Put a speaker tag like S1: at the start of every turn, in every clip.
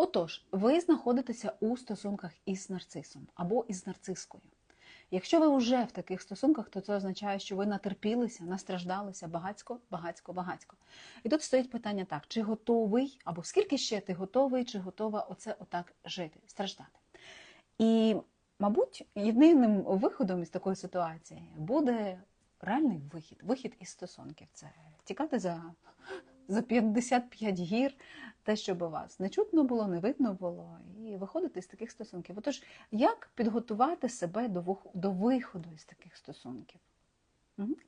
S1: Отож, ви знаходитеся у стосунках із нарцисом або із нарцискою. Якщо ви вже в таких стосунках, то це означає, що ви натерпілися, настраждалися багацько, багацько, багацько. І тут стоїть питання так: чи готовий, або скільки ще ти готовий, чи готова оце отак жити, страждати. І, мабуть, єдиним виходом із такої ситуації буде реальний вихід, вихід із стосунків. Це тікати за, за 55 гір, те, щоб вас не чутно було, не видно було, і виходити з таких стосунків. Отож, як підготувати себе до, вих- до виходу із таких стосунків?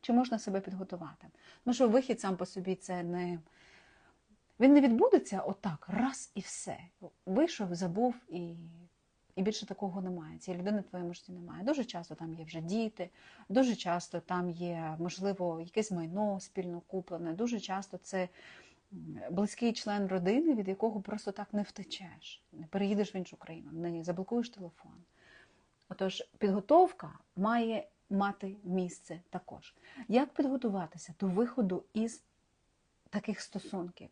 S1: Чи можна себе підготувати? Тому що вихід сам по собі це не. Він не відбудеться отак, раз і все. Вийшов, забув і. І більше такого немає. Цієї людини в твоєму житті немає. Дуже часто там є вже діти, дуже часто там є, можливо, якесь майно спільно куплене, дуже часто це близький член родини, від якого просто так не втечеш, не переїдеш в іншу країну, не заблокуєш телефон. Отож, підготовка має мати місце також. Як підготуватися до виходу із таких стосунків?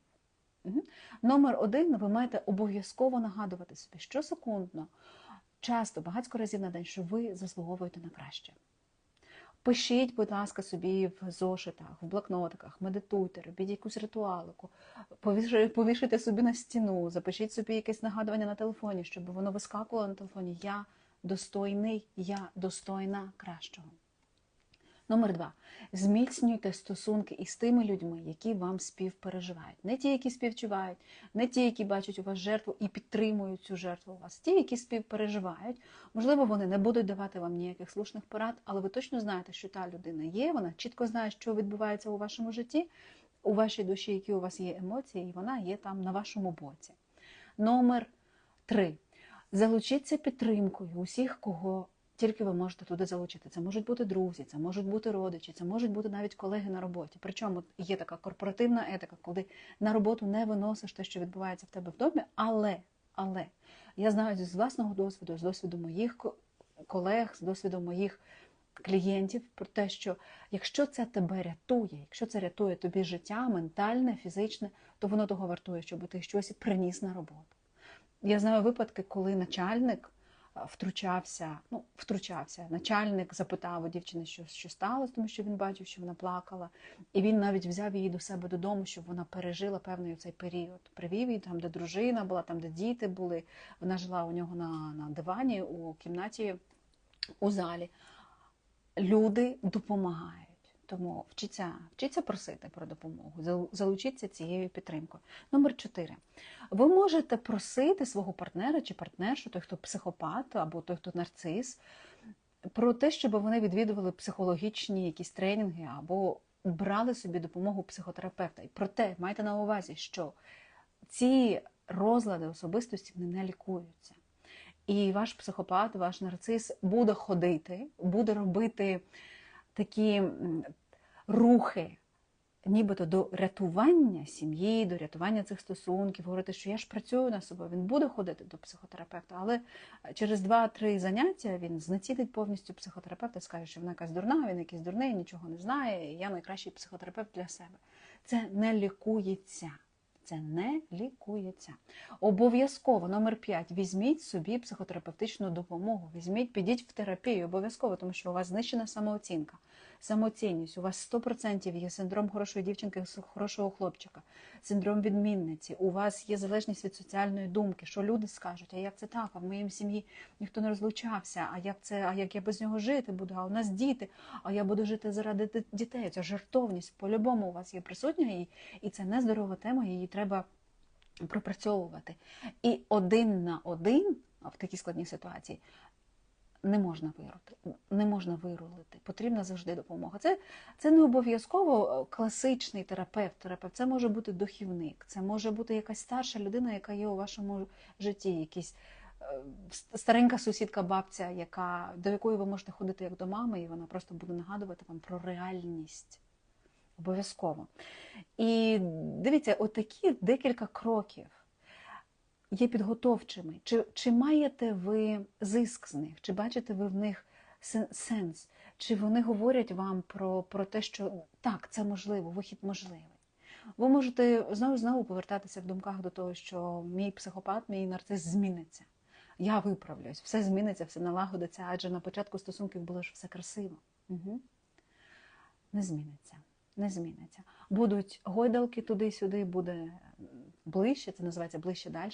S1: Мгм. Номер один, ви маєте обов'язково нагадувати собі щосекундно, часто, багатько разів на день, що ви заслуговуєте на краще. Пишіть, будь ласка, собі в зошитах, в блокнотиках, медитуйте, робіть якусь ритуалику, повішайте, собі на стіну, запишіть собі якесь нагадування на телефоні, щоб воно вискакувало на телефоні. Я достойний, я достойна кращого. Номер два. Зміцнюйте стосунки із тими людьми, які вам співпереживають. Не ті, які співчувають, не ті, які бачать у вас жертву і підтримують цю жертву у вас. Ті, які співпереживають. Можливо, вони не будуть давати вам ніяких слушних порад, але ви точно знаєте, що та людина є, вона чітко знає, що відбувається у вашому житті, у вашій душі, які у вас є емоції, і вона є там на вашому боці. Номер три. Залучіться підтримкою усіх, кого тільки ви можете туди залучити. Це можуть бути друзі, це можуть бути родичі, це можуть бути навіть колеги на роботі. Причому є така корпоративна етика, коли на роботу не виносиш те, що відбувається в тебе в домі, але, але я знаю з власного досвіду, з досвіду моїх колег, з досвіду моїх клієнтів про те, що якщо це тебе рятує, якщо це рятує тобі життя, ментальне, фізичне, то воно того вартує, щоб ти щось приніс на роботу. Я знаю випадки, коли начальник втручався, ну, втручався. Начальник запитав у дівчини, що, що сталося, тому що він бачив, що вона плакала. І він навіть взяв її до себе додому, щоб вона пережила певний цей період. Привів її там, де дружина була, там, де діти були. Вона жила у нього на, на дивані, у кімнаті, у залі. Люди допомагають. Тому вчіться, вчіться просити про допомогу, зал- залучіться цією підтримкою. Номер чотири. Ви можете просити свого партнера чи партнершу, той, хто психопат або той, хто нарцис, про те, щоб вони відвідували психологічні якісь тренінги або брали собі допомогу психотерапевта. І проте майте на увазі, що ці розлади особистості вони не лікуються. І ваш психопат, ваш нарцис буде ходити, буде робити такі рухи, нібито до рятування сім'ї, до рятування цих стосунків, говорити, що я ж працюю на собою. Він буде ходити до психотерапевта, але через 2-3 заняття він знецінить повністю психотерапевта, скаже, що вона якась дурна, він якийсь дурний, нічого не знає, і я найкращий психотерапевт для себе. Це не лікується. Це не лікується. Обов'язково, номер 5, візьміть собі психотерапевтичну допомогу. Візьміть, підіть в терапію, обов'язково, тому що у вас знищена самооцінка, самоцінність, у вас 100% є синдром хорошої дівчинки, хорошого хлопчика, синдром відмінниці, у вас є залежність від соціальної думки, що люди скажуть, а як це так, а в моїй сім'ї ніхто не розлучався, а як це, а як я без нього жити буду, а у нас діти, а я буду жити заради дітей. Ця жертовність. По-любому у вас є присутня, і, і це нездорова тема, її треба пропрацьовувати. І один на один в такій складній ситуації не можна вирути, не можна вирулити. Потрібна завжди допомога. Це, це не обов'язково класичний терапевт. Терапевт це може бути дохівник, це може бути якась старша людина, яка є у вашому житті, якісь е, старенька сусідка бабця, яка, до якої ви можете ходити як до мами, і вона просто буде нагадувати вам про реальність. Обов'язково. І дивіться, отакі декілька кроків є підготовчими. Чи, чи маєте ви зиск з них, чи бачите ви в них сенс, чи вони говорять вам про, про те, що так, це можливо, вихід можливий. Ви можете знову-знову повертатися в думках до того, що мій психопат, мій нарцис зміниться. Я виправлюсь, все зміниться, все налагодиться, адже на початку стосунків було ж все красиво. Угу. Не зміниться. Не зміниться. Будуть гойдалки туди-сюди, буде ближче, це називається ближче далі.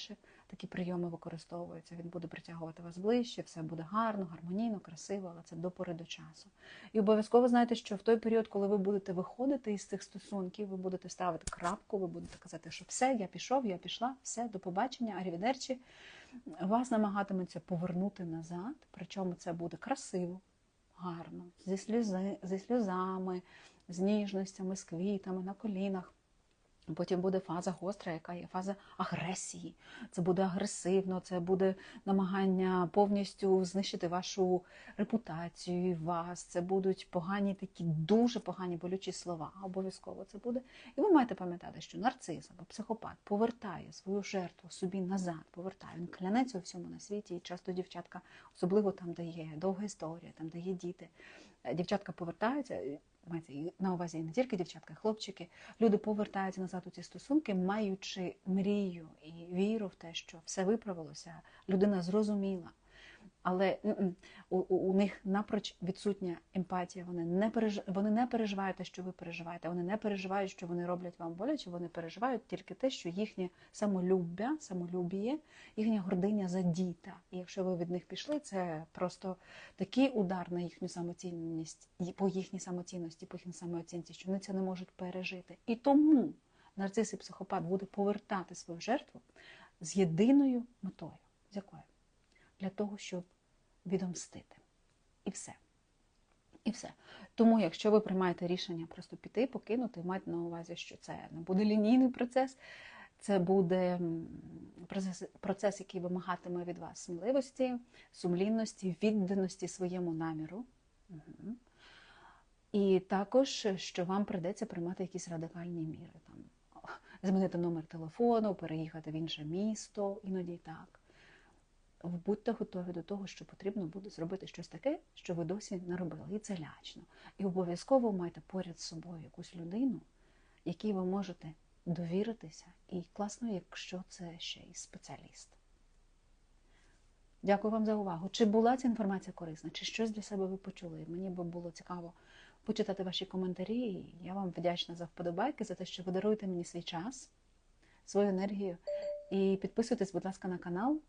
S1: Такі прийоми використовуються. Він буде притягувати вас ближче, все буде гарно, гармонійно, красиво, але це до пори до часу. І обов'язково знаєте, що в той період, коли ви будете виходити із цих стосунків, ви будете ставити крапку, ви будете казати, що все, я пішов, я пішла, все, до побачення, арівідерчі. Вас намагатиметься повернути назад, причому це буде красиво, гарно, зі, сльози, зі сльозами, з ніжностями, з квітами, на колінах. Потім буде фаза гостра, яка є фаза агресії. Це буде агресивно, це буде намагання повністю знищити вашу репутацію вас. Це будуть погані такі, дуже погані болючі слова. Обов'язково це буде. І ви маєте пам'ятати, що нарцис або психопат повертає свою жертву собі назад, повертає. Він клянеться у всьому на світі. І часто дівчатка, особливо там, де є довга історія, там, де є діти. Дівчатка повертаються мається на увазі не тільки дівчатка, хлопчики. Люди повертаються назад у ці стосунки, маючи мрію і віру в те, що все виправилося, людина зрозуміла. Але у, у, у них напроч відсутня емпатія. Вони не переж... вони не переживають те, що ви переживаєте. Вони не переживають, що вони роблять вам боляче. Вони переживають тільки те, що їхнє самолюбя, самолюбіє, їхня гординя задіта. І якщо ви від них пішли, це просто такий удар на їхню самоцінність, по їхній самоцінності, по їхній самооцінці, що вони це не можуть пережити. І тому нарцис і психопат буде повертати свою жертву з єдиною метою, з якою для того, щоб відомстити. І все. І все. Тому, якщо ви приймаєте рішення просто піти, покинути, майте на увазі, що це не буде лінійний процес, це буде процес, процес, який вимагатиме від вас сміливості, сумлінності, відданості своєму наміру. Угу. І також, що вам придеться приймати якісь радикальні міри. Там, Змінити номер телефону, переїхати в інше місто, іноді так будьте готові до того, що потрібно буде зробити щось таке, що ви досі не робили. І це лячно. І обов'язково майте поряд з собою якусь людину, якій ви можете довіритися. І класно, якщо це ще й спеціаліст. Дякую вам за увагу. Чи була ця інформація корисна, чи щось для себе ви почули? Мені би було цікаво почитати ваші коментарі. Я вам вдячна за вподобайки, за те, що ви даруєте мені свій час, свою енергію. І підписуйтесь, будь ласка, на канал.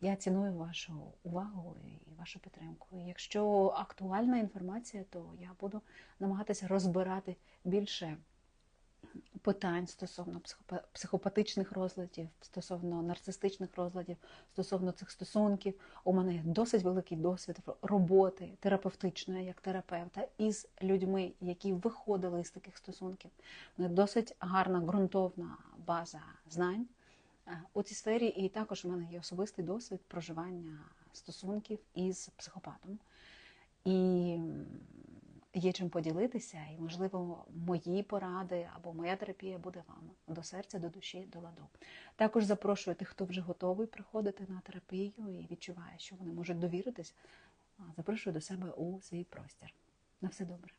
S1: Я ціную вашу увагу і вашу підтримку. Якщо актуальна інформація, то я буду намагатися розбирати більше питань стосовно психопатичних розладів, стосовно нарцистичних розладів, стосовно цих стосунків. У мене досить великий досвід роботи терапевтичної як терапевта із людьми, які виходили з таких стосунків. У мене досить гарна ґрунтовна база знань у цій сфері, і також у мене є особистий досвід проживання стосунків із психопатом. І є чим поділитися, і, можливо, мої поради або моя терапія буде вам до серця, до душі, до ладу. Також запрошую тих, хто вже готовий приходити на терапію і відчуває, що вони можуть довіритись. Запрошую до себе у свій простір. На все добре.